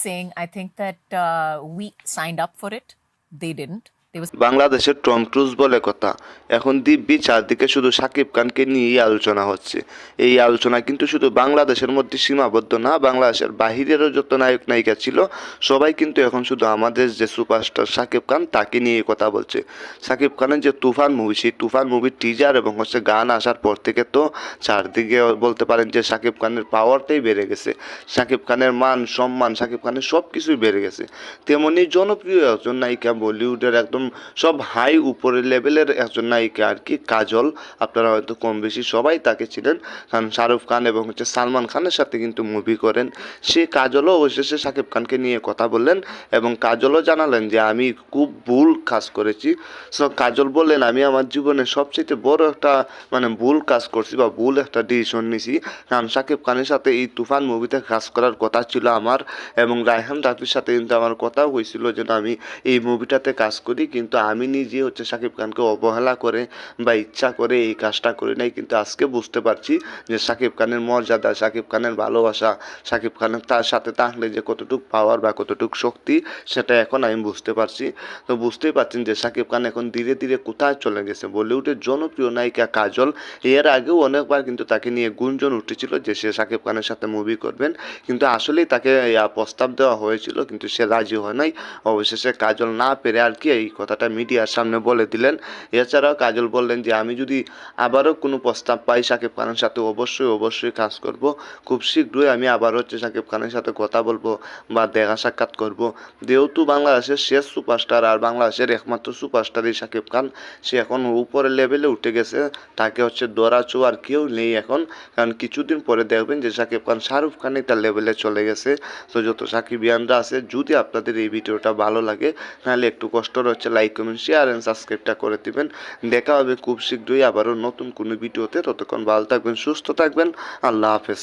saying I think that uh, we signed up for it. They didn't. বাংলাদেশের Tom cruise বলে কথা। এখন দিব্যি চারদিকে শুধু সাকিব খানকে নিয়েই আলোচনা হচ্ছে। এই আলোচনা কিন্তু শুধু বাংলাদেশের মধ্যে সীমাবদ্ধ না, বাংলাদেশের বাহিরেরও যত নায়ক নায়িকা ছিল, সবাই কিন্তু এখন শুধু আমাদের যে সুপারস্টার সাকিব খান তাকে নিয়ে কথা বলছে। সাকিব খানের যে তুফান মুভি, সেই তুফান মুভির টিজার এবং হচ্ছে গান আসার পর থেকে তো চারদিকে বলতে পারেন যে সাকিব খানের পাওয়ারটাই বেড়ে গেছে। সাকিব খানের মান, সম্মান, সাকিব খানের সব কিছুই বেড়ে গেছে। তেমনি জনপ্রিয় একজন নায়িকা বলিউডের একদম সব হাই উপরের লেভেলের একজন নায়িকা আর কি কাজল। আপনারা হয়তো কম বেশি সবাই তাকে ছিলেন কারণ শাহরুখ খান এবং হচ্ছে সালমান খানের সাথে কিন্তু মুভি করেন। সে কাজলও অবশেষে শাকিব খানকে নিয়ে কথা বললেন এবং কাজলও জানালেন যে আমি খুব ভুল কাজ করেছি। সো কাজল বললেন আমি আমার জীবনে সবচেয়ে বড় একটা মানে ভুল কাজ করছি বা ভুল একটা ডিসিশন নিছি। কারণ শাকিব খানের সাথে এই তুফান মুভিতে কাজ করার কথা ছিল আমার এবং রায়হান রাফির সাথে কিন্তু আমার কথাও হয়েছিল যে না, আমি এই মুভিটাতে কাজ করি। কিন্তু আমি নিজে হচ্ছে সাকিব খানকে অবহেলা করে বা ইচ্ছা করে এই কাজটা করি নাই, কিন্তু আজকে বুঝতে পারছি যে সাকিব খানের মর্যাদা, সাকিব খানের ভালোবাসা, সাকিব খানের তার সাথে থাকলে যে কতটুকু পাওয়ার বা কতটুকু শক্তি, সেটা এখন আমি বুঝতে পারছি। তো বুঝতেই পারছেন যে সাকিব খান এখন ধীরে ধীরে কোথায় চলে গেছে। বলিউডের জনপ্রিয় নায়িকা কাজল এর আগেও অনেকবার কিন্তু তাকে নিয়ে গুঞ্জন উঠেছিল যে সে সাকিব খানের সাথে মুভি করবেন, কিন্তু আসলেই তাকে প্রস্তাব দেওয়া হয়েছিল, কিন্তু সে রাজি হয় নাই। অবশেষে কাজল না পেরে আর কি এই কথাটা মিডিয়ার সামনে বলে দিলেন। এছাড়াও কাজল বললেন যে, আমি যদি আবারও কোনো প্রস্তাব পাই সাকিব খানের সাথে, অবশ্যই অবশ্যই কাজ করব। খুব শীঘ্রই আমি আবার হচ্ছে সাকিব খানের সাথে কথা বলব বা দেখা সাক্ষাৎ করব। যেহেতু বাংলাদেশের শেষ সুপারস্টার আর বাংলাদেশের একমাত্র সুপারস্টারই সাকিব খান, সে এখন উপরের লেভেলে উঠে গেছে। তাকে হচ্ছে দৌড়া আর কেউ নেই এখন। কারণ কিছুদিন পরে দেখবেন যে, সাকিব খান শাহরুখ খানই তার লেভেলে চলে গেছে। তো যত সাকিবিয়ানরা আছে, যদি আপনাদের এই ভিডিওটা ভালো লাগে, তাহলে একটু কষ্ট হচ্ছে লাইক কমেন্ট শেয়ার অ্যান্ড সাবস্ক্রাইবটা করে দিবেন। দেখা হবে খুব শীঘ্রই আবারও নতুন কোনো ভিডিওতে। ততক্ষণ ভালো থাকবেন, সুস্থ থাকবেন। আল্লাহ হাফেজ।